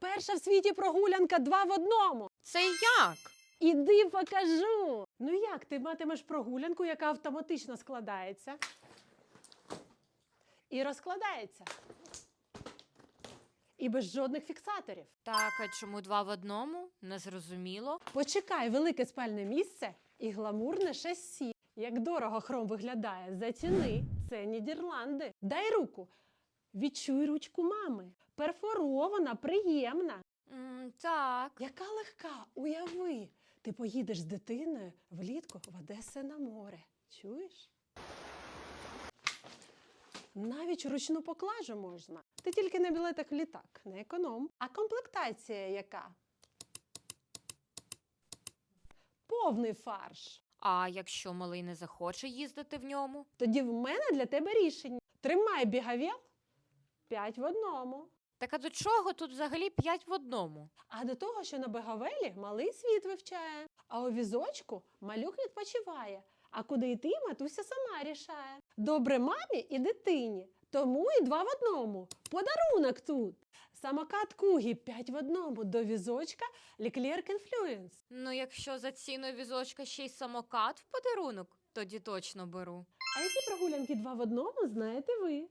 Перша в світі прогулянка два в одному. Це як? Іди покажу. Ну як ти матимеш прогулянку, яка автоматично складається і розкладається. І без жодних фіксаторів. Так, а чому два в одному? Незрозуміло. Почекай велике спальне місце і гламурне шасі. Як дорого хром виглядає, заціни. Це Нідерланди. Дай руку. Відчуй ручку мами. Перфорована, приємна. М, так. Яка легка, уяви. Ти поїдеш з дитиною влітку в Одесе на море. Чуєш? Навіть ручну поклажу можна. Ти тільки на білетах в літак, не економ. А комплектація яка? Повний фарш. А якщо малий не захоче їздити в ньому? Тоді в мене для тебе рішення. Тримай бігавіл п'ять в одному. Так а до чого тут взагалі п'ять в одному? А до того, що на Бегавелі малий світ вивчає, а у візочку малюк відпочиває. А куди йти, матуся сама рішає. Добре мамі і дитині, тому і два в одному. Подарунок тут. Самокат Кугі 5 в одному до візочка Leclerc Influence. Ну, якщо за ціною візочка ще й самокат в подарунок, тоді точно беру. А які прогулянки два в одному знаєте ви?